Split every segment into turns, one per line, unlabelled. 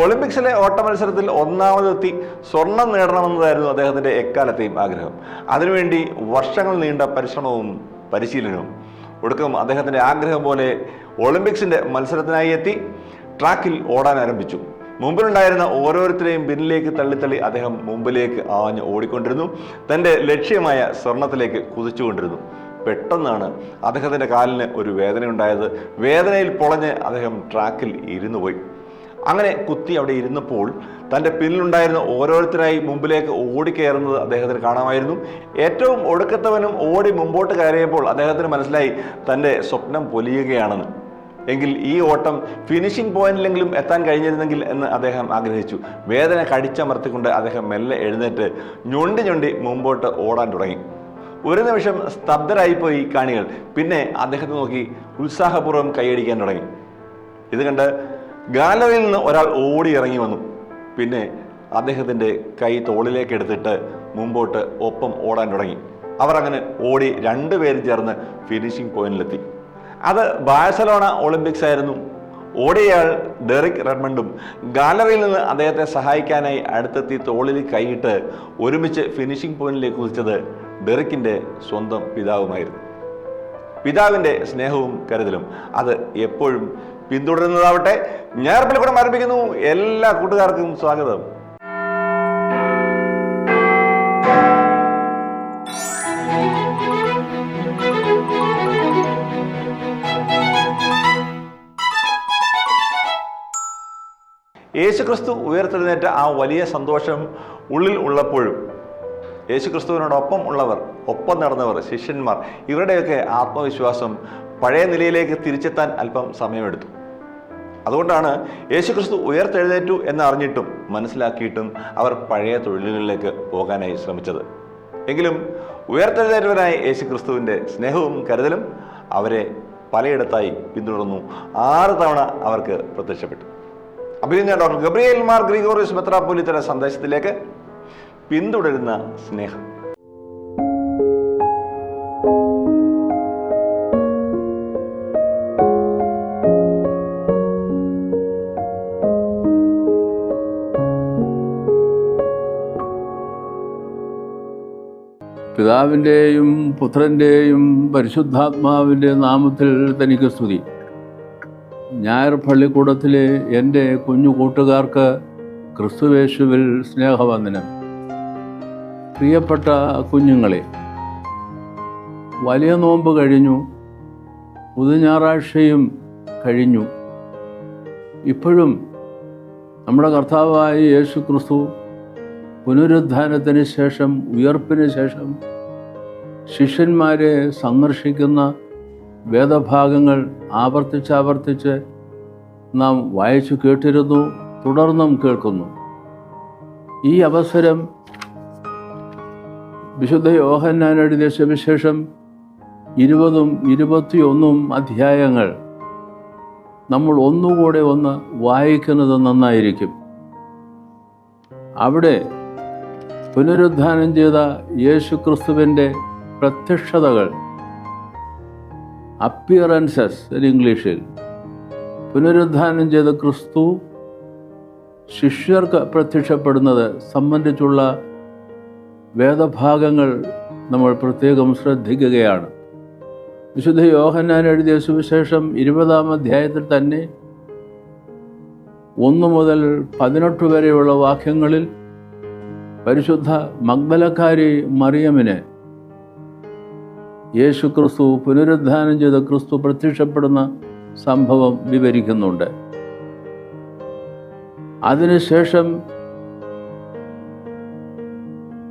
ഒളിമ്പിക്സിലെ ഓട്ട മത്സരത്തിൽ ഒന്നാമതെത്തി സ്വർണം നേടണമെന്നതായിരുന്നു അദ്ദേഹത്തിന്റെ എക്കാലത്തെയും ആഗ്രഹം. അതിനുവേണ്ടി വർഷങ്ങൾ നീണ്ട പരിശ്രമവും പരിശീലനവും ഒടുക്കം അദ്ദേഹത്തിന്റെ ആഗ്രഹം പോലെ ഒളിമ്പിക്സിന്റെ മത്സരത്തിനായി എത്തി ട്രാക്കിൽ ഓടാൻ ആരംഭിച്ചു. മുമ്പിലുണ്ടായിരുന്ന ഓരോരുത്തരെയും പിന്നിലേക്ക് തള്ളിത്തള്ളി അദ്ദേഹം മുമ്പിലേക്ക് ആഞ്ഞ് ഓടിക്കൊണ്ടിരുന്നു. തന്റെ ലക്ഷ്യമായ സ്വർണത്തിലേക്ക് കുതിച്ചുകൊണ്ടിരുന്നു. പെട്ടെന്നാണ് അദ്ദേഹത്തിന്റെ കാലിന് ഒരു വേദനയുണ്ടായത്. വേദനയിൽ പൊളഞ്ഞ് അദ്ദേഹം ട്രാക്കിൽ ഇരുന്നു പോയി അങ്ങനെ കുത്തി അവിടെ ഇരുന്നപ്പോൾ തന്റെ പിന്നിലുണ്ടായിരുന്ന ഓരോരുത്തരായി മുമ്പിലേക്ക് ഓടിക്കയറുന്നത് അദ്ദേഹത്തിന് കാണാമായിരുന്നു. ഏറ്റവും ഒടുക്കത്തവനും ഓടി മുമ്പോട്ട് കയറിയപ്പോൾ അദ്ദേഹത്തിന് മനസ്സിലായി തന്റെ സ്വപ്നം പൊലിയുകയാണെന്ന്. എങ്കിൽ ഈ ഓട്ടം ഫിനിഷിംഗ് പോയിന്റിലെങ്കിലും എത്താൻ കഴിഞ്ഞിരുന്നെങ്കിൽ എന്ന് അദ്ദേഹം ആഗ്രഹിച്ചു. വേദന കടിച്ചമർത്തിക്കൊണ്ട് അദ്ദേഹം മെല്ലെ എഴുന്നേറ്റ് ഞൊണ്ടി ഞൊണ്ടി മുമ്പോട്ട് ഓടാൻ തുടങ്ങി. ഒരു നിമിഷം സ്തബ്ധരായിപ്പോയി കാണികൾ. പിന്നെ അദ്ദേഹത്തെ നോക്കി ഉത്സാഹപൂർവം കൈയടിക്കാൻ തുടങ്ങി. ഇത് കണ്ട് ഗാലറിയിൽ നിന്ന് ഒരാൾ ഓടി ഇറങ്ങി വന്നു. പിന്നെ അദ്ദേഹത്തിന്റെ കൈ തോളിലേക്ക് എടുത്തിട്ട് മുമ്പോട്ട് ഒപ്പം ഓടാൻ തുടങ്ങി. അവർ അങ്ങനെ ഓടി രണ്ടുപേരും ചേർന്ന് ഫിനിഷിംഗ് പോയിന്റിലെത്തി അത് ബാഴ്സലോണ ഒളിമ്പിക്സ് ആയിരുന്നു. ഓടിയയാൾ ഡെറിക് റെഡ്മണ്ടും ഗാലറിയിൽ നിന്ന് അദ്ദേഹത്തെ സഹായിക്കാനായി അടുത്തെത്തി തോളിൽ കൈയിട്ട് ഒരുമിച്ച് ഫിനിഷിംഗ് പോയിന്റിലേക്ക് കുതിച്ചത് ഡെറിക്കിന്റെ സ്വന്തം പിതാവുമായിരുന്നു. പിതാവിന്റെ സ്നേഹവും കരുതലും അത് എപ്പോഴും പിന്തുടരുന്നതാവട്ടെ. ഞാർപ്പിൽ കൂടെ ആരംഭിക്കുന്നു. എല്ലാ കൂട്ടുകാർക്കും സ്വാഗതം. യേശുക്രിസ്തു ഉയർത്തെഴുന്നേറ്റ ആ വലിയ സന്തോഷം ഉള്ളിൽ ഉള്ളപ്പോഴും യേശുക്രിസ്തുവിനോടൊപ്പം ഉള്ളവർ ഒപ്പം നടന്നവർ ശിഷ്യന്മാർ ഇവരുടെയൊക്കെ ആത്മവിശ്വാസം പഴയ നിലയിലേക്ക് തിരിച്ചെത്താൻ അല്പം സമയമെടുത്തു. അതുകൊണ്ടാണ് യേശുക്രിസ്തു ഉയർത്തെഴുന്നേറ്റു എന്ന് അറിഞ്ഞിട്ടും മനസ്സിലാക്കിയിട്ടും അവർ പഴയ തൊഴിലുകളിലേക്ക് പോകാനായി ശ്രമിച്ചത്. എങ്കിലും ഉയർത്തെഴുന്നേറ്റവനായ യേശുക്രിസ്തുവിന്റെ സ്നേഹവും കരുതലും അവരെ പലയിടത്തായി പിന്തുടർന്നു. ആറ് തവണ അവർക്ക് പ്രത്യക്ഷപ്പെട്ടു. അഭിനന്ദ ഡോക്ടർ ഗബ്രിയേൽ മാർ ഗ്രിഗോറിയസ് മെത്രാപ്പൊലിത്തയുടെ സന്ദേശത്തിലേക്ക് പിന്തുടരുന്ന സ്നേഹം.
പിതാവിന്റെയും പുത്രന്റെയും പരിശുദ്ധാത്മാവിന്റെ നാമത്തിൽ തനിക്ക് സ്തുതി. ഞായർ പള്ളിക്കൂടത്തിലെ എന്റെ കുഞ്ഞു കൂട്ടുകാർക്ക് ക്രിസ്തുവേശുവിൽ സ്നേഹവന്ദനം. പ്രിയപ്പെട്ട കുഞ്ഞുങ്ങളെ വലിയ നോമ്പ് കഴിഞ്ഞു പുതുഞാറാഴ്ചയും കഴിഞ്ഞു. ഇപ്പോഴും നമ്മുടെ കർത്താവായ യേശു ക്രിസ്തു പുനരുദ്ധാനത്തിന് ശേഷം ഉയർപ്പിന് ശേഷം ശിഷ്യന്മാരെ സന്ദർശിക്കുന്ന വേദഭാഗങ്ങൾ ആവർത്തിച്ചാവർത്തിച്ച് നാം വായിച്ചു കേട്ടിരുന്നു തുടർന്നും കേൾക്കുന്നു. ഈ അവസരം വിശുദ്ധ യോഹന്നാൻ എഴുതിയ സുവിശേഷം ഇരുപതും ഇരുപത്തിയൊന്നും അധ്യായങ്ങൾ നമ്മൾ ഒന്നുകൂടെ ഒന്ന് വായിക്കുന്നത് നന്നായിരിക്കും. അവിടെ പുനരുദ്ധാനം ചെയ്ത യേശു ക്രിസ്തുവിന്റെ പ്രത്യക്ഷതകൾ. അപ്പിയറൻസസ് ഇംഗ്ലീഷിൽ പുനരുദ്ധാനം ചെയ്ത ക്രിസ്തു ശിഷ്യർക്ക് പ്രത്യക്ഷപ്പെടുന്നത് സംബന്ധിച്ചുള്ള വേദഭാഗങ്ങൾ നമ്മൾ പ്രത്യേകം ശ്രദ്ധിക്കുകയാണ്. വിശുദ്ധ യോഹന്നാൻ എഴുതിയ സുവിശേഷം ഇരുപതാം അധ്യായത്തിൽ തന്നെ ഒന്നു മുതൽ പതിനെട്ട് വരെയുള്ള വാക്യങ്ങളിൽ പരിശുദ്ധ മഗ്ദലക്കാരി മറിയമിന് യേശു ക്രിസ്തു പുനരുദ്ധാനം ചെയ്ത ക്രിസ്തു പ്രത്യക്ഷപ്പെടുന്ന സംഭവം വിവരിക്കുന്നുണ്ട്. അതിനുശേഷം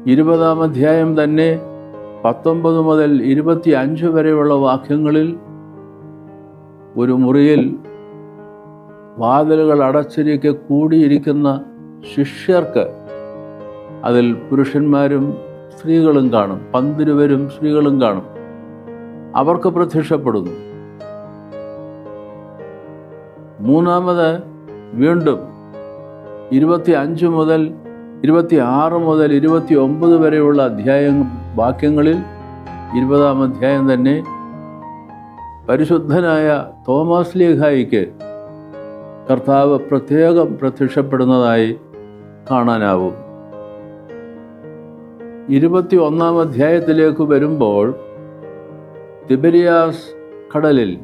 ഇരുപതാം അധ്യായം തന്നെ പത്തൊമ്പത് മുതൽ ഇരുപത്തി അഞ്ച് വരെയുള്ള വാക്യങ്ങളിൽ ഒരു മുറിയിൽ വാതിലുകൾ അടച്ചിരിക്കെ കൂടിയിരിക്കുന്ന ശിഷ്യർക്ക് അതിൽ പുരുഷന്മാരും സ്ത്രീകളും കാണും പന്തിരുവരും സ്ത്രീകളും കാണും. അവർക്ക് പ്രത്യക്ഷപ്പെടുന്നു. മൂന്നാമത് വീണ്ടും ഇരുപത്തി അഞ്ച് മുതൽ ഇരുപത്തി ആറ് മുതൽ ഇരുപത്തി ഒമ്പത് വരെയുള്ള അധ്യായ വാക്യങ്ങളിൽ ഇരുപതാം അധ്യായം തന്നെ പരിശുദ്ധനായ തോമസ് ലേഖായിക്ക് കർത്താവ് പ്രത്യേകം പ്രത്യക്ഷപ്പെടുന്നതായി കാണാനാവും. ഇരുപത്തി ഒന്നാം അധ്യായത്തിലേക്ക് വരുമ്പോൾ തിബരിയാസ് കടലിൽ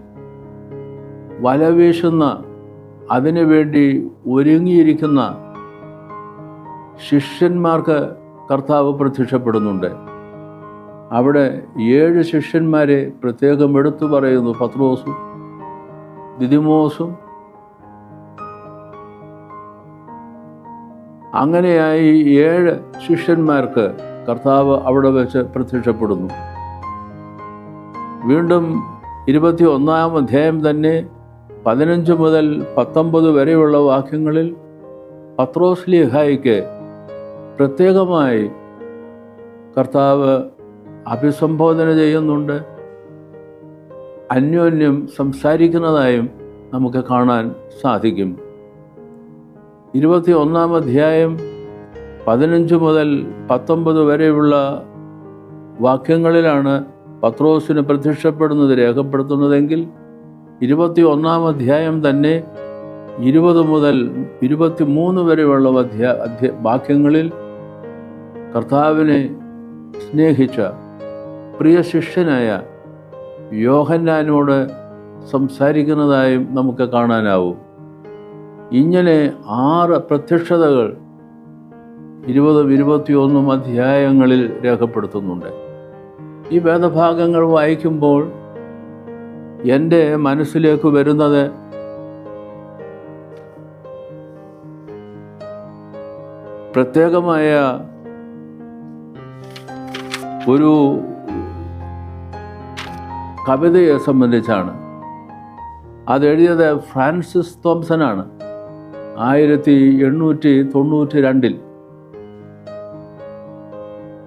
വല വീശുന്ന അതിനുവേണ്ടി ഒരുങ്ങിയിരിക്കുന്ന ശിഷ്യന്മാർക്ക് കർത്താവ് പ്രത്യക്ഷപ്പെടുന്നുണ്ട്. അവിടെ ഏഴ് ശിഷ്യന്മാരെ പ്രത്യേകം എടുത്തു പറയുന്നു. പത്രോസും ദിദിമോസും. അങ്ങനെയായി ഏഴ് ശിഷ്യന്മാർക്ക് കർത്താവ് അവിടെ വെച്ച് പ്രത്യക്ഷപ്പെടുന്നു. വീണ്ടും ഇരുപത്തി ഒന്നാം അധ്യായം തന്നെ പതിനഞ്ച് മുതൽ പത്തൊമ്പത് വരെയുള്ള വാക്യങ്ങളിൽ പത്രോസ്ലിഹായിക്ക് പ്രത്യേകമായി കർത്താവ് അഭിസംബോധന ചെയ്യുന്നുണ്ട്. അന്യോന്യം സംസാരിക്കുന്നതായും നമുക്ക് കാണാൻ സാധിക്കും. ഇരുപത്തി ഒന്നാം അധ്യായം പതിനഞ്ച് മുതൽ പത്തൊമ്പത് വരെയുള്ള വാക്യങ്ങളിലാണ് പത്രോസിന് പ്രത്യക്ഷപ്പെടുന്നത് രേഖപ്പെടുത്തുന്നതെങ്കിൽ ഇരുപത്തി ഒന്നാം അധ്യായം തന്നെ ഇരുപത് മുതൽ ഇരുപത്തി മൂന്ന് വരെയുള്ള അധ്യാ അധ്യ വാക്യങ്ങളിൽ കർത്താവിനെ സ്നേഹിച്ച പ്രിയ ശിഷ്യനായ യോഹന്നാനോട് സംസാരിക്കുന്നതായും നമുക്ക് കാണാനാവും. ഇങ്ങനെ ആറ് പ്രത്യക്ഷതകൾ ഇരുപതും ഇരുപത്തിയൊന്നും അധ്യായങ്ങളിൽ രേഖപ്പെടുത്തുന്നുണ്ട്. ഈ വേദഭാഗങ്ങൾ വായിക്കുമ്പോൾ എന്റെ മനസ്സിലേക്ക് വരുന്നത് പ്രത്യേകമായ ഒരു കവിതയെ സംബന്ധിച്ചാണ്. അതെഴുതിയത് ഫ്രാൻസിസ് തോംസനാണ് ആയിരത്തി എണ്ണൂറ്റി തൊണ്ണൂറ്റി രണ്ടിൽ.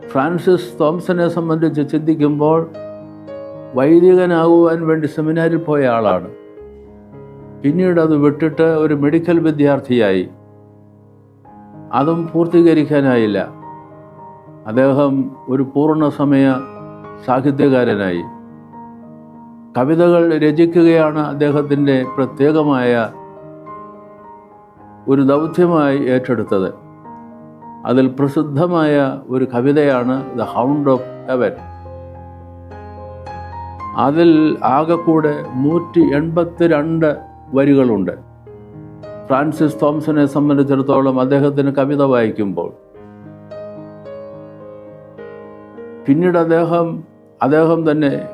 ഫ്രാൻസിസ് തോംസനെ സംബന്ധിച്ച് ചിന്തിക്കുമ്പോൾ വൈദികനാകുവാൻ വേണ്ടി സെമിനാരിൽ പോയ ആളാണ്. പിന്നീട് അത് വിട്ടിട്ട് ഒരു മെഡിക്കൽ വിദ്യാർത്ഥിയായി. അതും പൂർത്തീകരിക്കാനായില്ല. അദ്ദേഹം ഒരു പൂർണസമയ സാഹിത്യകാരനായി. കവിതകൾ രചിക്കുകയാണ് അദ്ദേഹത്തിന്റെ പ്രത്യേകമായ ഒരു ദൗത്യമായി ഏറ്റെടുത്തത്. അതിൽ പ്രസിദ്ധമായ ഒരു കവിതയാണ് ദ ഹൗണ്ട് ഓഫ് ഹെവൻ അതിൽ ആകെക്കൂടെ നൂറ്റി എൺപത്തി രണ്ട് വരികളുണ്ട്. ഫ്രാൻസിസ് തോംസനെ സംബന്ധിച്ചിടത്തോളം അദ്ദേഹത്തിന് കവിത വായിക്കുമ്പോൾ പിന്നീട് അദ്ദേഹം അദ്ദേഹം തന്നെ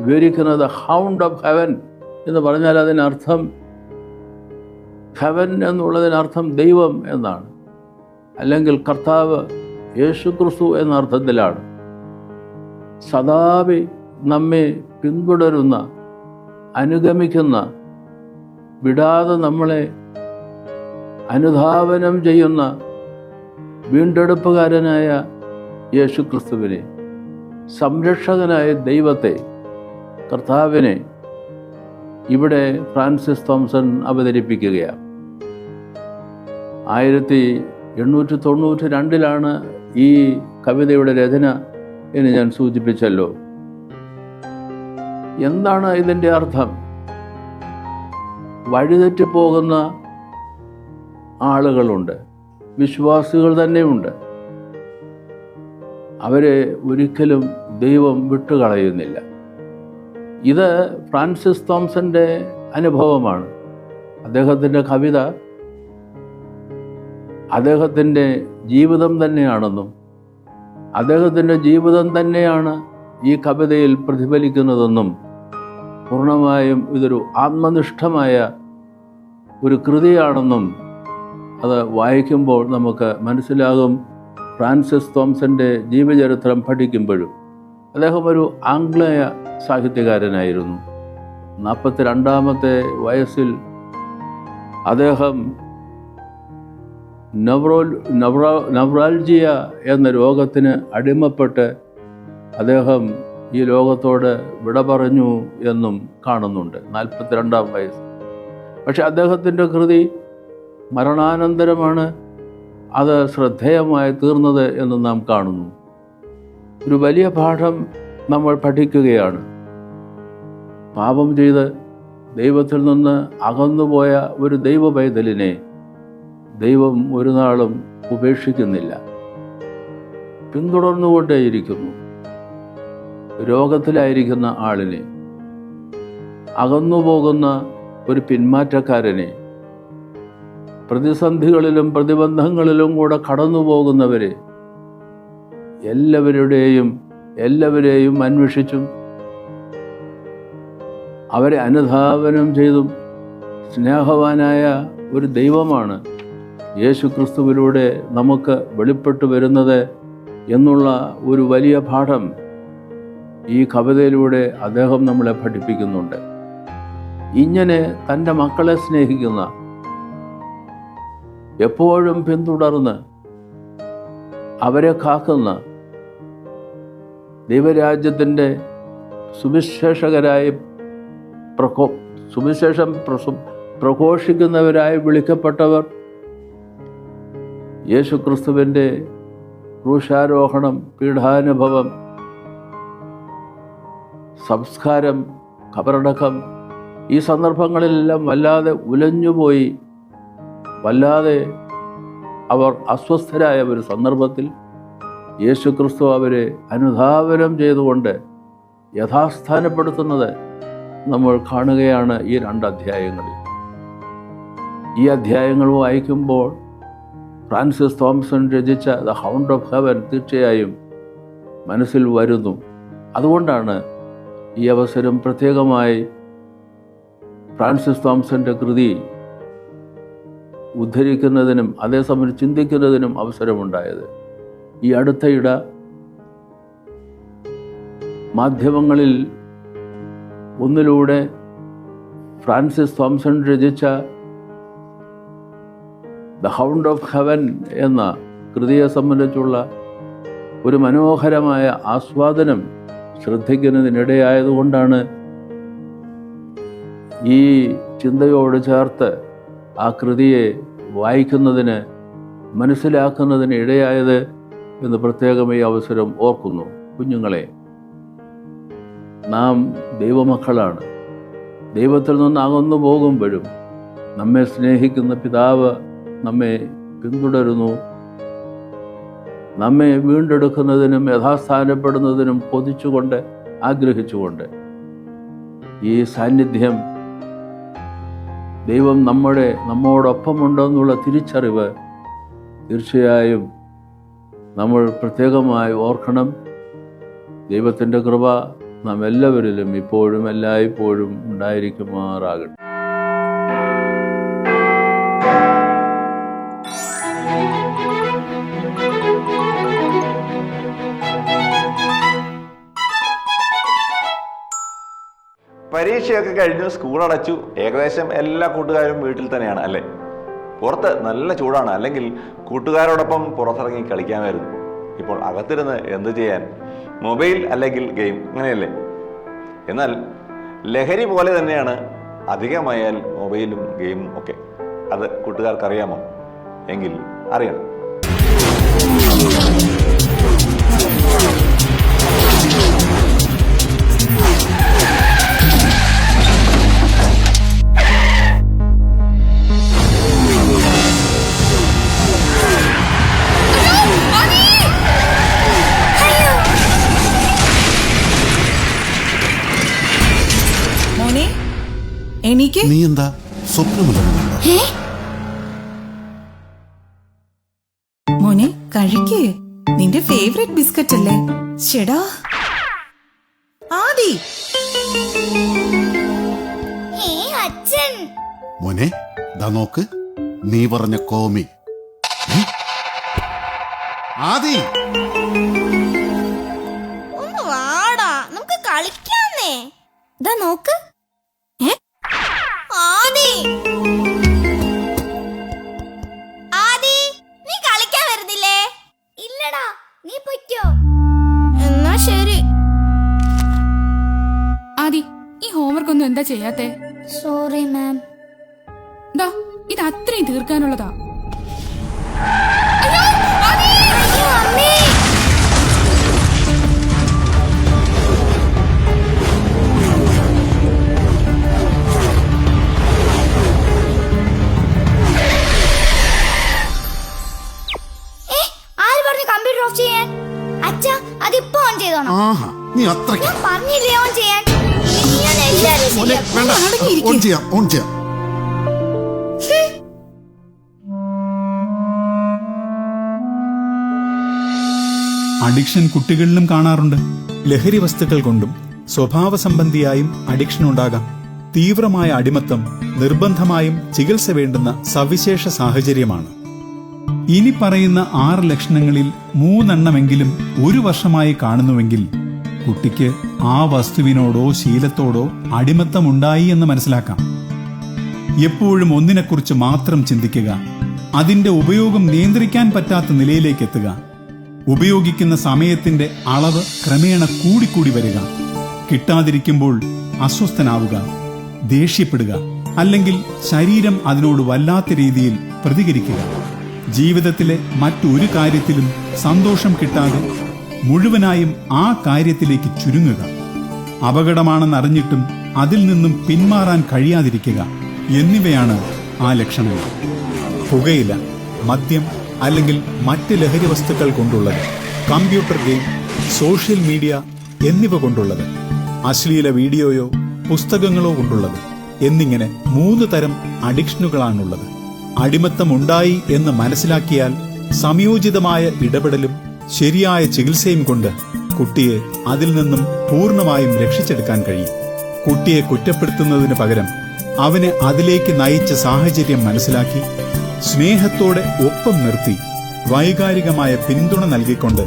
വിവരിക്കുന്നത് ഹൗണ്ട് ഓഫ് ഹെവൻ എന്ന് പറഞ്ഞാൽ അതിനർത്ഥം ഹെവൻ എന്നുള്ളതിനർത്ഥം ദൈവം എന്നാണ്. അല്ലെങ്കിൽ കർത്താവ് യേശു ക്രിസ്തു എന്ന അർത്ഥത്തിലാണ്. സദാപി നമ്മെ പിന്തുടരുന്ന അനുഗമിക്കുന്ന വിടാതെ നമ്മളെ അനുധാവനം ചെയ്യുന്ന വീണ്ടെടുപ്പുകാരനായ യേശു ക്രിസ്തുവിനെ സംരക്ഷകനായ ദൈവത്തെ കർത്താവിനെ ഇവിടെ ഫ്രാൻസിസ് തോംസൺ അവതരിപ്പിക്കുകയാണ്. ആയിരത്തി എണ്ണൂറ്റി തൊണ്ണൂറ്റി രണ്ടിലാണ് ഈ കവിതയുടെ രചന എന്ന് ഞാൻ സൂചിപ്പിച്ചല്ലോ. എന്താണ് ഇതിന്റെ അർത്ഥം? വഴിതെറ്റി പോകുന്ന ആളുകളുണ്ട്. വിശ്വാസികൾ തന്നെയുണ്ട്. അവരെ ഒരിക്കലും ദൈവം വിട്ടുകളയുന്നില്ല. ഇത് ഫ്രാൻസിസ് തോംസന്റെ അനുഭവമാണ്. അദ്ദേഹത്തിന്റെ കവിത അദ്ദേഹത്തിന്റെ ജീവിതം തന്നെയാണെന്നും അദ്ദേഹത്തിന്റെ ജീവിതം തന്നെയാണ് ഈ കവിതയിൽ പ്രതിഫലിക്കുന്നതെന്നും പൂർണമായും ഇതൊരു ആത്മനിഷ്ഠമായ ഒരു കൃതിയാണെന്നും അത് വായിക്കുമ്പോൾ നമുക്ക് മനസ്സിലാകും. ഫ്രാൻസിസ് തോംസന്റെ ജീവചരിത്രം പഠിക്കുമ്പോഴും അദ്ദേഹം ഒരു ആംഗ്ലേയ സാഹിത്യകാരനായിരുന്നു. നാൽപ്പത്തി രണ്ടാമത്തെ വയസ്സിൽ അദ്ദേഹം നവ്രോ നവ്രോ നവ്രാൽജിയ എന്ന രോഗത്തിന് അടിമപ്പെട്ട് അദ്ദേഹം ഈ ലോകത്തോട് വിട പറഞ്ഞു എന്നും കാണുന്നുണ്ട്. നാൽപ്പത്തിരണ്ടാം വയസ്സ്. പക്ഷെ അദ്ദേഹത്തിന്റെ കൃതി മരണാനന്തരമാണ്. അത് ശ്രദ്ധേയമായി തീർന്നത് എന്ന് നാം കാണുന്നു. ഒരു വലിയ പാഠം നമ്മൾ പഠിക്കുകയാണ്. പാപം ചെയ്ത് ദൈവത്തിൽ നിന്ന് അകന്നുപോയ ഒരു ദൈവ പൈതലിനെ ദൈവം ഒരു നാളും ഉപേക്ഷിക്കുന്നില്ല. പിന്തുടർന്നുകൊണ്ടേയിരിക്കുന്നു. രോഗത്തിലായിരിക്കുന്ന ആളിനെ അകന്നുപോകുന്ന ഒരു പിന്മാറ്റക്കാരനെ പ്രതിസന്ധികളിലും പ്രതിബന്ധങ്ങളിലും കൂടെ കടന്നു പോകുന്നവരെ എല്ലാവരുടെയും എല്ലാവരെയും അന്വേഷിച്ചും അവരെ അനുധാവനം ചെയ്തും സ്നേഹവാനായ ഒരു ദൈവമാണ് യേശു ക്രിസ്തുവിലൂടെ നമുക്ക് വെളിപ്പെട്ടു വരുന്നത് എന്നുള്ള ഒരു വലിയ പാഠം ഈ കവിതയിലൂടെ അദ്ദേഹം നമ്മളെ പഠിപ്പിക്കുന്നുണ്ട്. ഇങ്ങനെ തന്റെ മക്കളെ സ്നേഹിക്കുന്ന എപ്പോഴും പിന്തുടർന്ന് അവരെ കാക്കുന്ന ദൈവരാജ്യത്തിന്റെ സുവിശേഷകരായി പ്രകോ സുവിശേഷം പ്രഘോഷിക്കുന്നവരായി വിളിക്കപ്പെട്ടവർ യേശു ക്രിസ്തുവിന്റെ ക്രൂശാരോഹണം പീഠാനുഭവം സംസ്കാരം കബറടക്കം ഈ സന്ദർഭങ്ങളിലെല്ലാം വല്ലാതെ ഉലഞ്ഞുപോയി. വല്ലാതെ അവർ അസ്വസ്ഥരായ ഒരു സന്ദർഭത്തിൽ യേശുക്രിസ്തു അവരെ അനുധാവനം ചെയ്തുകൊണ്ട് യഥാസ്ഥാനപ്പെടുത്തുന്നത് നമ്മൾ കാണുകയാണ് ഈ രണ്ട് അധ്യായങ്ങളിൽ ഈ അധ്യായങ്ങൾ വായിക്കുമ്പോൾ ഫ്രാൻസിസ് തോംസൺ രചിച്ച ദ ഹൗണ്ട് ഓഫ് ഹെവൻ തീർച്ചയായും മനസ്സിൽ വരുന്നു. അതുകൊണ്ടാണ് ഈ അവസരം പ്രത്യേകമായി ഫ്രാൻസിസ് തോംസന്റെ കൃതി ഉദ്ധരിക്കുന്നതിനും അതേസമയം ചിന്തിക്കുന്നതിനും അവസരമുണ്ടായത്. ഈ അടുത്തയിട മാധ്യമങ്ങളിൽ ഒന്നിലൂടെ ഫ്രാൻസിസ് തോംസൺ രചിച്ച ദ ഹൗണ്ട് ഓഫ് ഹെവൻ എന്ന കൃതിയെ സംബന്ധിച്ചുള്ള ഒരു മനോഹരമായ ആസ്വാദനം ശ്രദ്ധിക്കുന്നതിനിടയായതുകൊണ്ടാണ് ഈ ചിന്തയോട് ചേർത്ത് ആ കൃതിയെ വായിക്കുന്നതിന് മനസ്സിലാക്കുന്നതിന് ഇടയായത് എന്ന് പ്രത്യേകം ഈ അവസരം ഓർക്കുന്നു. കുഞ്ഞുങ്ങളെ നാം ദൈവമക്കളാണ്. ദൈവത്തിൽ നിന്ന് അകന്നു പോകുമ്പോഴും നമ്മെ സ്നേഹിക്കുന്ന പിതാവ് നമ്മെ പിന്തുടരുന്നു. നമ്മെ വീണ്ടെടുക്കുന്നതിനും യഥാസ്ഥാനപ്പെടുന്നതിനും കൊതിച്ചുകൊണ്ട് ആഗ്രഹിച്ചുകൊണ്ട്. ഈ സാന്നിധ്യം ദൈവം നമ്മുടെ നമ്മോടൊപ്പമുണ്ടെന്നുള്ള തിരിച്ചറിവ് തീർച്ചയായും നമ്മൾ പ്രത്യേകമായി ഓർക്കണം. ദൈവത്തിന്റെ കൃപ നാം എല്ലാവരിലും ഇപ്പോഴും എല്ലായ്പ്പോഴും ഉണ്ടായിരിക്കുമാറാകട്ടെ.
പരീക്ഷയൊക്കെ കഴിഞ്ഞു സ്കൂൾ അടച്ചു. ഏകദേശം എല്ലാ കൂട്ടുകാരും വീട്ടിൽ തന്നെയാണ് അല്ലേ? പുറത്ത് നല്ല ചൂടാണ്. അല്ലെങ്കിൽ കൂട്ടുകാരോടൊപ്പം പുറത്തിറങ്ങി കളിക്കാമായിരുന്നു ഇപ്പോൾ അകത്തിരുന്ന് എന്ത് ചെയ്യാൻ? മൊബൈൽ അല്ലെങ്കിൽ ഗെയിം? അങ്ങനെയല്ലേ? എന്നാൽ ലഹരി പോലെ തന്നെയാണ് അധികമായാൽ മൊബൈലും ഗെയിമും ഒക്കെ. അത് കൂട്ടുകാർക്കറിയാമോ? എങ്കിൽ അറിയണം.
നീ എന്താ സ്വപ്നമില്ലെന്നുണ്ടോ
മോനെ കഴിക്കേ. നിന്റെ ഫേവറേറ്റ് ബിസ്ക്കറ്റ് അല്ലേ? ചേടാ. ആദി.
മോനെ ദാ നോക്ക്. നീ പറഞ്ഞ കോമി? ആദി.
ഒന്ന് വാടാ. നമുക്ക് കളിക്കാന്നേ. ദാ നോക്ക്? ആദി. ആദി നീ കളിക്കാൻ വരുന്നില്ലേ? ഇല്ലടാ നീ പൊയ്ക്കോ. എന്നാ ശരി.
ആദി ഈ ഹോംവർക്ക് ഒന്നും എന്താ ചെയ്യാത്തെ?
സോറി മാം
ദാ ഇത് അത്രയും തീർക്കാനുള്ളതാ.
അഡിക്ഷൻ കുട്ടികളിലും കാണാറുണ്ട്. ലഹരി വസ്തുക്കൾ കൊണ്ടും സ്വഭാവ സംബന്ധിയായും അഡിക്ഷൻ ഉണ്ടാകാം. തീവ്രമായ അടിമത്തം നിർബന്ധമായും ചികിത്സ വേണ്ടുന്ന സവിശേഷ സാഹചര്യമാണ്. ഇനി പറയുന്ന ആറ് ലക്ഷണങ്ങളിൽ മൂന്നെണ്ണമെങ്കിലും ഒരു വർഷമായി കാണുന്നുവെങ്കിൽ കുട്ടിക്ക് ആ വസ്തുവിനോടോ ശീലത്തോടോ അടിമത്തമുണ്ടായി എന്ന് മനസ്സിലാക്കാം. എപ്പോഴും ഒന്നിനെക്കുറിച്ച് മാത്രം ചിന്തിക്കുക അതിന്റെ ഉപയോഗം നിയന്ത്രിക്കാൻ പറ്റാത്ത നിലയിലേക്ക് എത്തുക ഉപയോഗിക്കുന്ന സമയത്തിന്റെ അളവ് ക്രമേണ കൂടിക്കൂടി വരിക. കിട്ടാതിരിക്കുമ്പോൾ അസ്വസ്ഥനാവുക ദേഷ്യപ്പെടുക അല്ലെങ്കിൽ ശരീരം അതിനോട് വല്ലാത്ത രീതിയിൽ പ്രതികരിക്കുക. ജീവിതത്തിലെ മറ്റൊരു കാര്യത്തിലും സന്തോഷം കിട്ടാതെ മുഴുവനായും ആ കാര്യത്തിലേക്ക് ചുരുങ്ങുക. അപകടമാണെന്നറിഞ്ഞിട്ടും അതിൽ നിന്നും പിന്മാറാൻ കഴിയാതിരിക്കുക എന്നിവയാണ് ആ ലക്ഷണങ്ങൾ. പുകയില മദ്യം അല്ലെങ്കിൽ മറ്റ് ലഹരി വസ്തുക്കൾ കൊണ്ടുള്ളത് കമ്പ്യൂട്ടർ ഗെയിം സോഷ്യൽ മീഡിയ എന്നിവ കൊണ്ടുള്ളത് അശ്ലീല വീഡിയോയോ പുസ്തകങ്ങളോ കൊണ്ടുള്ളത് എന്നിങ്ങനെ മൂന്ന് തരം അഡിക്ഷനുകളാണുള്ളത്. അടിമത്തം ഉണ്ടായി എന്ന് മനസ്സിലാക്കിയാൽ സംയോജിതമായ ഇടപെടലും ശരിയായ ചികിത്സയും കൊണ്ട് കുട്ടിയെ അതിൽ നിന്നും പൂർണമായും രക്ഷിച്ചെടുക്കാൻ കഴിയും. കുട്ടിയെ കുറ്റപ്പെടുത്തുന്നതിന് പകരം അവനെ അതിലേക്ക് നയിച്ച സാഹചര്യം മനസ്സിലാക്കി സ്നേഹത്തോടെ ഒപ്പം നിർത്തി വൈകാരികമായ പിന്തുണ നൽകിക്കൊണ്ട്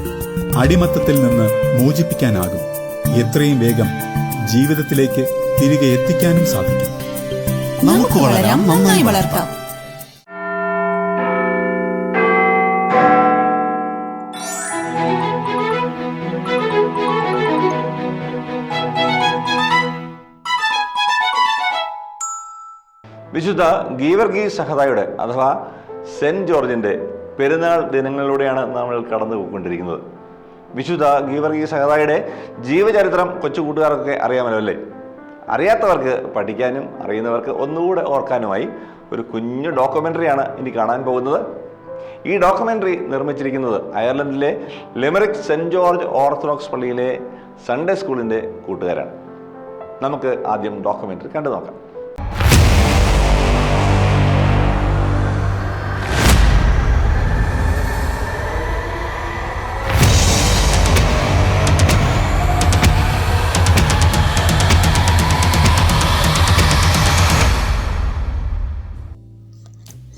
അടിമത്തത്തിൽ നിന്ന് മോചിപ്പിക്കാനാകും. എത്രയും വേഗം ജീവിതത്തിലേക്ക് തിരികെ എത്തിക്കാനും സാധിക്കും.
നമുക്ക് വളരാം. നന്നായി
വളർത്താം.
വിശുദ്ധ ഗീവർഗി സഹതായുടെ അഥവാ സെന്റ് ജോർജിന്റെ പെരുന്നാൾ ദിനങ്ങളിലൂടെയാണ് നമ്മൾ കടന്നു പോയിക്കൊണ്ടിരിക്കുന്നത് വിശുദ്ധ ഗീവർഗി സഹതായുടെ ജീവചരിത്രം കൊച്ചു കൂട്ടുകാർക്കൊക്കെ അറിയാമല്ലോ അല്ലേ? അറിയാത്തവർക്ക് പഠിക്കാനും അറിയുന്നവർക്ക് ഒന്നുകൂടെ ഓർക്കാനുമായി ഒരു കുഞ്ഞു ഡോക്യുമെന്ററിയാണ് ഇനി കാണാൻ പോകുന്നത്. ഈ ഡോക്യുമെന്ററി നിർമ്മിച്ചിരിക്കുന്നത് അയർലൻഡിലെ ലിമറിക് സെന്റ് ജോർജ് ഓർത്തഡോക്സ് പള്ളിയിലെ സൺഡേ സ്കൂളിന്റെ കൂട്ടുകാരാണ്. നമുക്ക് ആദ്യം ഡോക്യുമെന്ററി കണ്ടു നോക്കാം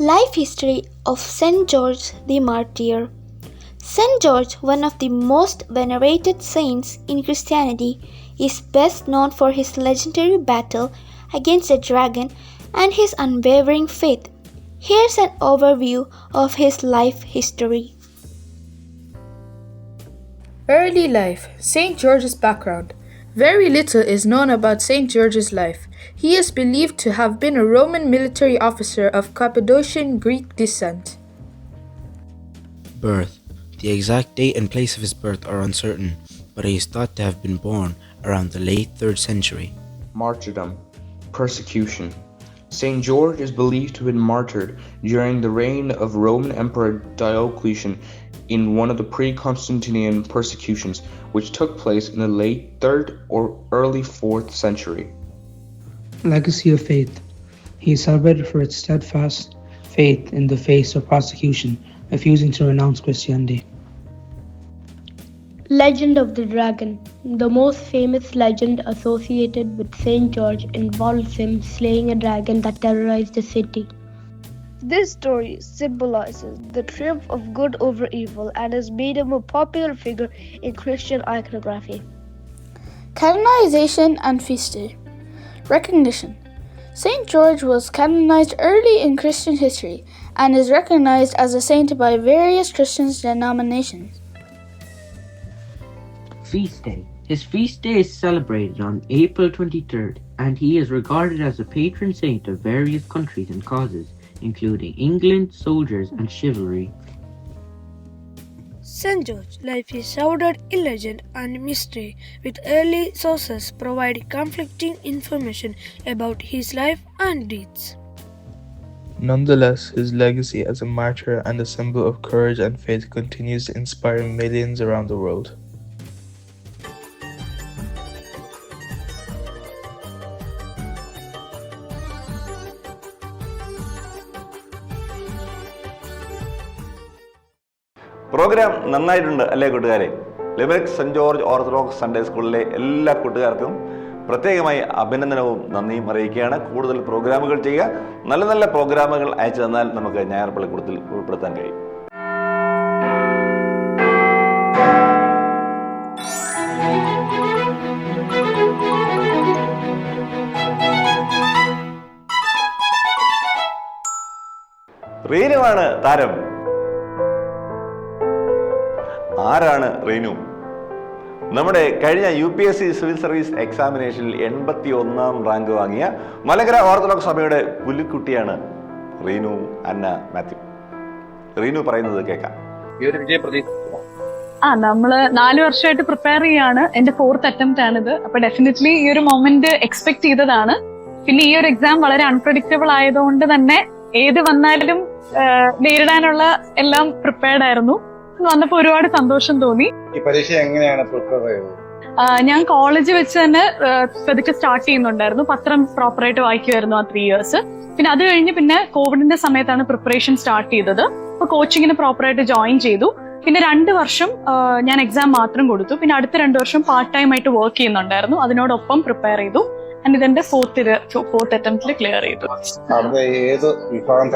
Life History of St. George the Martyr. St. George, one of the most venerated saints in Christianity, is best known for his legendary battle against the dragon and his unwavering faith. Here's an overview of his life history.
Early life St. George's background. Very little is known about St. George's life. He is believed to have been a Roman military officer of Cappadocian Greek descent.
Birth. The exact date and place of his birth are uncertain, but he is thought to have been born around the late 3rd century.
Martyrdom. Persecution. St. George is believed to have been martyred during the reign of Roman Emperor Diocletian in one of the pre Constantinian persecutions, which took place in the late 3rd or early 4th century.
Legacy of Faith. He is celebrated for its steadfast faith in the face of persecution, refusing to renounce Christianity.
Legend of the Dragon. The most famous legend associated with St. George involves him slaying a dragon that terrorized the city.
This story symbolizes the triumph of good over evil and has made him a popular figure in Christian iconography.
Canonization and feast day. Recognition. St. George was canonized early in Christian history and is recognized as a saint by various Christian denominations.
Feast Day. His feast day is celebrated on April 23rd, and he is regarded as a patron saint of various countries and causes, including England, soldiers, and chivalry.
St. George's life is shrouded in legend and mystery, with early sources providing conflicting information about his life and deeds.
Nonetheless, his legacy as a martyr and a symbol of courage and faith continues to inspire millions around the world.
Program നന്നായിട്ടുണ്ട് അല്ലേ കൂട്ടുകാരെ? Limerick Saint George Orthodox Sunday സ്കൂളിലെ എല്ലാ കൂട്ടുകാർക്കും പ്രത്യേകമായി അഭിനന്ദനവും നന്ദിയും അറിയിക്കുകയാണ്. കൂടുതൽ പ്രോഗ്രാമുകൾ ചെയ്യുക. നല്ല നല്ല പ്രോഗ്രാമുകൾ അയച്ചു തന്നാൽ നമുക്ക് ഞായർ പള്ളിക്കൂടത്തിൽ ഉൾപ്പെടുത്താൻ കഴിയും. റീനുമാണ് താരം ആരാണ് റീനു? നമ്മുടെ കഴിഞ്ഞ U P S C civil service എക്സാമിനേഷനിൽ എൺപത്തി ഒന്നാം റാങ്ക് വാങ്ങിയ മലങ്കര ഓർത്തഡോക്സ് സഭയുടെ പുലിക്കുട്ടിയാണ് റീനു അന്ന മാത്യു. റീനു പറയുന്നത് കേൾക്കാം.
ഈ ഒരു വിജയ പ്രതീക്ഷ
ആ നമ്മൾ നാല് വർഷമായിട്ട് പ്രിപ്പയർ ചെയ്യാണ്. എന്റെ ഫോർത്ത് അറ്റംപ്റ്റ് ആണിത്. അപ്പൊ ഡെഫിനറ്റ്ലി ഈ ഒരു മൊമെന്റ് എക്സ്പെക്ട് ചെയ്തതാണ്. പിന്നെ ഈ ഒരു എക്സാം വളരെ അൺപ്രഡിക്റ്റബിൾ ആയതുകൊണ്ട് തന്നെ ഏത് വന്നാലും നേരിടാനുള്ള എല്ലാം പ്രിപ്പയർഡ് ആയിരുന്നു. വന്നപ്പോ ഒരുപാട് സന്തോഷം തോന്നി.
ഈ പരീക്ഷ എങ്ങനെയാണ്
ഞാൻ കോളേജ് വെച്ച് തന്നെ പതുക്കെ സ്റ്റാർട്ട് ചെയ്യുന്നുണ്ടായിരുന്നു. പത്രം പ്രോപ്പറായിട്ട് വായിക്കുമായിരുന്നു ആ ത്രീ ഇയേഴ്സ് പിന്നെ അത് കഴിഞ്ഞ് പിന്നെ കോവിഡിന്റെ സമയത്താണ് പ്രിപ്പറേഷൻ സ്റ്റാർട്ട് ചെയ്തത്. അപ്പൊ കോച്ചിങ്ങിന് പ്രോപ്പറായിട്ട് ജോയിൻ ചെയ്തു. പിന്നെ രണ്ട് വർഷം ഞാൻ എക്സാം മാത്രം കൊടുത്തു. പിന്നെ അടുത്ത രണ്ട് വർഷം പാർട്ട് ടൈം ആയിട്ട് വർക്ക് ചെയ്യുന്നുണ്ടായിരുന്നു. അതിനോടൊപ്പം പ്രിപ്പയർ ചെയ്തു. ആൻഡ് ഇതെന്റെ ഫോർത്ത് ഫോർത്ത് അറ്റംപ്റ്റിൽ ക്ലിയർ ചെയ്തു.
ഏത് വിഭാഗം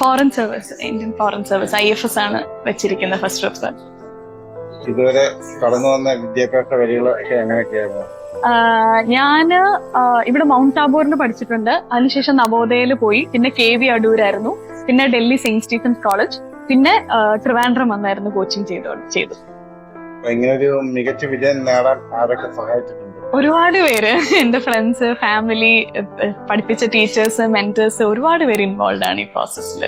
foreign service Indian foreign service I F S ആണ് വെച്ചിരിക്കുന്നത് ഫസ്റ്റ് ഓഫ്
ഇതുവരെ കടന്നു വന്ന വിദ്യാഭ്യാസ വരികളൊക്കെ എങ്ങനെയൊക്കെയായിരുന്നു?
ഞാൻ ഇവിടെ മൗണ്ട് ടാബോറിന് പഠിച്ചിട്ടുണ്ട്. അതിനുശേഷം നവോദയയിൽ പോയി. പിന്നെ കെ വി അടൂരായിരുന്നു പിന്നെ ഡൽഹി സെയിന്റ് സ്റ്റീഫൻസ് കോളേജ് പിന്നെ ട്രിവാൻഡ്രം വന്നായിരുന്നു കോച്ചിങ് ചെയ്തു ചെയ്തു
ഇങ്ങനൊരു മികച്ച വിജയം നേടാൻ ആരൊക്കെ സഹായിച്ചിട്ടുണ്ട്?
ഒരുപാട് പേര് എന്റെ ഫ്രണ്ട്സ് ഫാമിലി പഠിപ്പിച്ച ടീച്ചേഴ്സ് മെന്റേഴ്സ് ഒരുപാട് പേര് ഇൻവോൾവ് ആണ് ഈ പ്രോസസ്സിൽ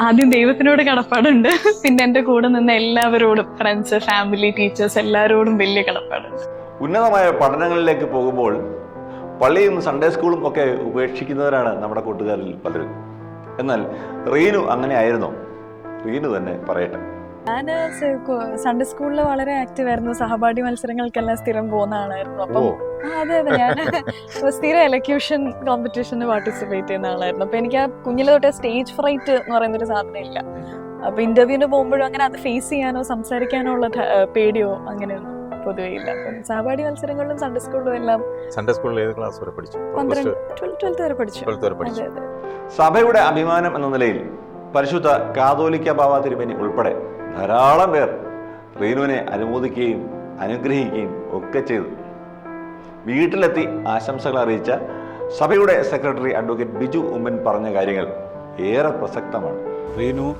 ആദ്യം ദൈവത്തിനോട് കടപ്പാടുണ്ട്. പിന്നെ എന്റെ കൂടെ നിന്ന് എല്ലാവരോടും ഫ്രണ്ട്സ് ഫാമിലി ടീച്ചേഴ്സ് എല്ലാവരോടും വലിയ കടപ്പാടുണ്ട്.
ഉന്നതമായ പഠനങ്ങളിലേക്ക് പോകുമ്പോൾ പള്ളിയും സൺഡേ സ്കൂളും ഒക്കെ ഉപേക്ഷിക്കുന്നവരാണ് നമ്മുടെ കൂട്ടുകാരിൽ പലരും. എന്നാൽ റീനു അങ്ങനെ ആയിരുന്നോ. റീനു തന്നെ പറയട്ടെ.
ഞാൻ സൺഡേ സ്കൂളിൽ വളരെ ആക്റ്റീവ് ആയിരുന്നു. സഹപാഠി മത്സരങ്ങൾക്കെല്ലാം സ്ഥിരം പോകുന്ന ആളായിരുന്നു. അപ്പം അതെ അതെ. ഞാൻ സ്ഥിരം എലക്യൂഷൻ കോമ്പറ്റീഷന് പാർട്ടിസിപ്പേറ്റ് ചെയ്യുന്ന ആളായിരുന്നു. അപ്പൊ എനിക്ക് ആ കുഞ്ഞിലെ തൊട്ടേ സ്റ്റേജ് ഫ്രൈറ്റ് എന്ന് പറയുന്ന ഒരു സാധനം ഇല്ല. അപ്പൊ ഇന്റർവ്യൂവിന് പോകുമ്പോഴും അങ്ങനെ അത് ഫേസ് ചെയ്യാനോ സംസാരിക്കാനോ ഉള്ള പേടിയോ അങ്ങനെയൊന്നും പൊതുവേ ഇല്ല. സഹപാഠി മത്സരങ്ങളിലും സൺഡേ സ്കൂളിലും എല്ലാം
സൺഡേ സ്കൂളിൽ ഏത് ക്ലാസ് വരെ പഠിച്ചു?
ട്വൽത്ത് വരെ പഠിച്ചു.
12th വരെ പഠിച്ചു.
അതെ അതെ.
സഭയുടെ അഭിമാനം എന്ന നിലയിൽ പരിശുദ്ധ കാതോലിക്ക ബാബ തിരുമേനി ഉൾപ്പെടെ ധാരാളം പേർ റീനുവിനെ അനുമോദിക്കുകയും അനുഗ്രഹിക്കുകയും ഒക്കെ ചെയ്തു. വീട്ടിലെത്തി ആശംസകൾ അറിയിച്ച സഭയുടെ സെക്രട്ടറി അഡ്വക്കേറ്റ് ബിജു ഉമ്മൻ പറഞ്ഞ കാര്യങ്ങൾ ഏറെ പ്രസക്തമാണ്.
റീനു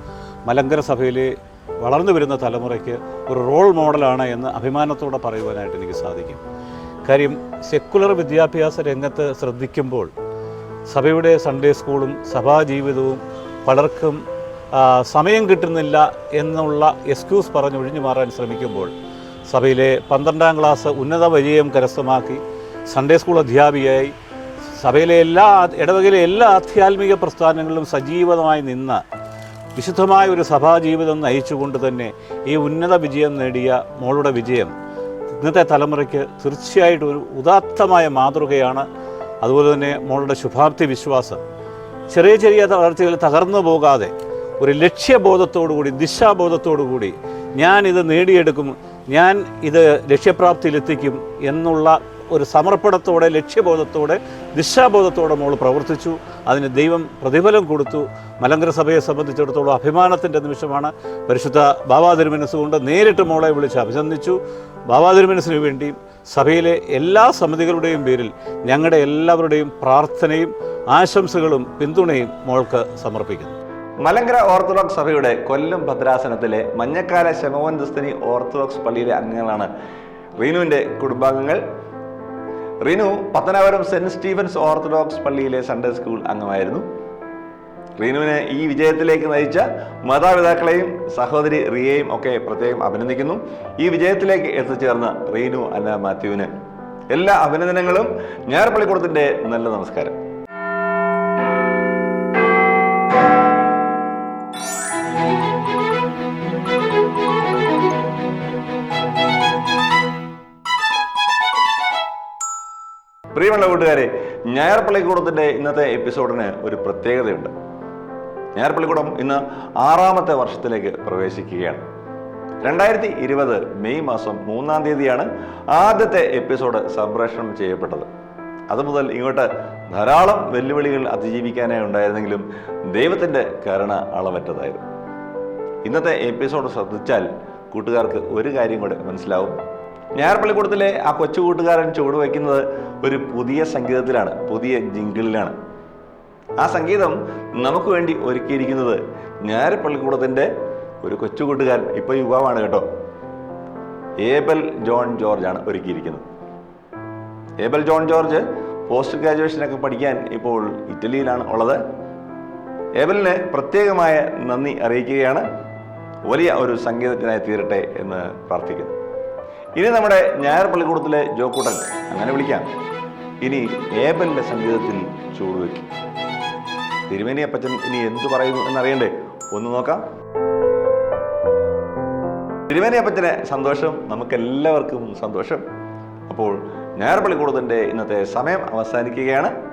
മലങ്കര സഭയിലെ വളർന്നു വരുന്ന തലമുറയ്ക്ക് ഒരു റോൾ മോഡലാണ് എന്ന് അഭിമാനത്തോടെ പറയുവാനായിട്ട് എനിക്ക് സാധിക്കും. കാര്യം സെക്കുലർ വിദ്യാഭ്യാസ രംഗത്ത് ശ്രദ്ധിക്കുമ്പോൾ സഭയുടെ സൺഡേ സ്കൂളും സഭാജീവിതവും പലർക്കും ആ, സമയം കിട്ടുന്നില്ല എന്നുള്ള എക്സ്ക്യൂസ് പറഞ്ഞ് ഒഴിഞ്ഞു മാറാൻ ശ്രമിക്കുമ്പോൾ സഭയിലെ പന്ത്രണ്ടാം ക്ലാസ് ഉന്നത വിജയം കരസ്ഥമാക്കി സൺഡേ സ്കൂൾ അധ്യാപികയായി സഭയിലെ എല്ലാ ഇടവകയിലെ എല്ലാ ആധ്യാത്മിക പ്രസ്ഥാനങ്ങളിലും സജീവമായി നിന്ന് വിശുദ്ധമായ ഒരു സഭാ ജീവിതം നയിച്ചുകൊണ്ട് തന്നെ ഈ ഉന്നത വിജയം നേടിയ മോളുടെ വിജയം ഇന്നത്തെ തലമുറയ്ക്ക് തീർച്ചയായിട്ടും ഒരു ഉദാത്തമായ മാതൃകയാണ്. അതുപോലെ തന്നെ മോളുടെ ശുഭാപ്തി വിശ്വാസം. ചെറിയ ചെറിയ തളർച്ചകൾ തകർന്നു പോകാതെ ഒരു ലക്ഷ്യബോധത്തോടുകൂടി ദിശാബോധത്തോടുകൂടി ഞാൻ ഇത് നേടിയെടുക്കും ഞാൻ ഇത് ലക്ഷ്യപ്രാപ്തിയിലെത്തിക്കും എന്നുള്ള ഒരു സമർപ്പണത്തോടെ ലക്ഷ്യബോധത്തോടെ ദിശാബോധത്തോടെ മോൾ പ്രവർത്തിച്ചു. അതിന് ദൈവം പ്രതിഫലം കൊടുത്തു. മലങ്കര സഭയെ സംബന്ധിച്ചിടത്തോളം അഭിമാനത്തിന്റെ നിമിഷമാണ്. പരിശുദ്ധ ബാബാ തിരുമനസ് കൊണ്ട് നേരിട്ട് മോളെ വിളിച്ച് അഭിനന്ദിച്ചു. ബാബാ തിരുമനസിന് വേണ്ടിയും സഭയിലെ എല്ലാ സമിതികളുടെയും പേരിൽ ഞങ്ങളുടെ എല്ലാവരുടെയും പ്രാർത്ഥനയും ആശംസകളും പിന്തുണയും മോൾക്ക് സമർപ്പിക്കുന്നു.
മലങ്കര ഓർത്തഡോക്സ് സഭയുടെ കൊല്ലം ഭദ്രാസനത്തിലെ മഞ്ഞക്കാല ശമോൻ ദസ്തനി ഓർത്തഡോക്സ് പള്ളിയിലെ അംഗങ്ങളാണ് റീനുവിന്റെ കുടുംബാംഗങ്ങൾ. Reenu Pathanapuram Saint Stephen's Orthodox പള്ളിയിലെ സൺഡേ സ്കൂൾ അംഗമായിരുന്നു. റീനുവിനെ ഈ വിജയത്തിലേക്ക് നയിച്ച മാതാപിതാക്കളെയും സഹോദരി റിയയും ഒക്കെ പ്രത്യേകം അഭിനന്ദിക്കുന്നു. ഈ വിജയത്തിലേക്ക് എത്തിച്ചേർന്ന റീനു അന്ന മാത്യുവിന്. എല്ലാ അഭിനന്ദനങ്ങളും ഞായർ പള്ളിക്കൂടത്തിന്റെ നല്ല നമസ്കാരം. പ്രിയമുള്ള കൂട്ടുകാരെ ഞായർ പള്ളിക്കൂടത്തിന്റെ ഇന്നത്തെ എപ്പിസോഡിന് ഒരു പ്രത്യേകതയുണ്ട്. ഞായർ പള്ളിക്കൂടം ഇന്ന് ആറാമത്തെ വർഷത്തിലേക്ക് പ്രവേശിക്കുകയാണ്. രണ്ടായിരത്തി ഇരുപത് മെയ് മാസം മൂന്നാം തീയതിയാണ് ആദ്യത്തെ എപ്പിസോഡ് സംപ്രേഷണം ചെയ്യപ്പെട്ടത്. അതുമുതൽ ഇങ്ങോട്ട് ധാരാളം വെല്ലുവിളികൾ അതിജീവിക്കാനേ ഉണ്ടായിരുന്നെങ്കിലും ദൈവത്തിന്റെ കരുണ അളവറ്റതായിരുന്നു. ഇന്നത്തെ എപ്പിസോഡ് ശ്രദ്ധിച്ചാൽ കൂട്ടുകാർക്ക് ഒരു കാര്യം കൂടെ മനസ്സിലാവും. ഞായർ പള്ളിക്കൂടത്തിലെ ആ കൊച്ചു കൂട്ടുകാരൻ ചുവട് വയ്ക്കുന്നത് ഒരു പുതിയ സംഗീതത്തിലാണ് പുതിയ ജിങ്കിളിലാണ്. ആ സംഗീതം നമുക്ക് വേണ്ടി ഒരുക്കിയിരിക്കുന്നത് ഞായർ പള്ളിക്കൂടത്തിന്റെ ഒരു കൊച്ചു കൂട്ടുകാരൻ ഇപ്പോൾ യുവാവാണ് കേട്ടോ. ഏബൽ ജോൺ ജോർജ് ആണ് ഒരുക്കിയിരിക്കുന്നത്. ഏബൽ ജോൺ ജോർജ് പോസ്റ്റ് ഗ്രാജുവേഷനൊക്കെ പഠിക്കാൻ ഇപ്പോൾ ഇറ്റലിയിലാണ് ഉള്ളത്. ഏബലിന് പ്രത്യേകമായ നന്ദി അറിയിക്കുകയാണ്. വലിയ ഒരു സംഗീതജ്ഞനായി തീരട്ടെ എന്ന് പ്രാർത്ഥിക്കുന്നു. ഇനി നമ്മുടെ ഞായർ പള്ളിക്കൂടത്തിലെ ജോക്കൂട്ടൻ അങ്ങനെ വിളിക്കാം. ഇനി ഏബലിന്റെ സംഗീതത്തിൽ ചൂടുവെക്കും തിരുമേനി അപ്പച്ചൻ ഇനി എന്തു പറയുന്നു എന്നറിയണ്ടേ? ഒന്ന് നോക്കാം. തിരുമേനി അപ്പച്ചന് സന്തോഷം നമുക്കെല്ലാവർക്കും സന്തോഷം. അപ്പോൾ ഞായർ പള്ളിക്കൂടത്തിന്റെ ഇന്നത്തെ സമയം അവസാനിക്കുകയാണ്.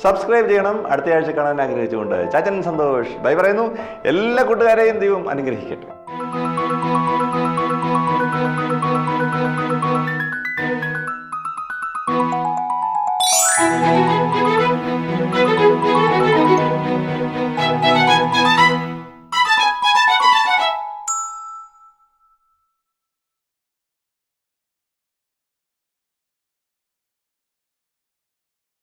സബ്സ്ക്രൈബ് ചെയ്യണം. അടുത്ത ആഴ്ച കാണാൻ ആഗ്രഹിച്ചുകൊണ്ട് ചാച്ചൻ സന്തോഷ്. ബൈ പറയുന്നു. എല്ലാ കൂട്ടുകാരെയും ദൈവം അനുഗ്രഹിക്കട്ടെ. thank you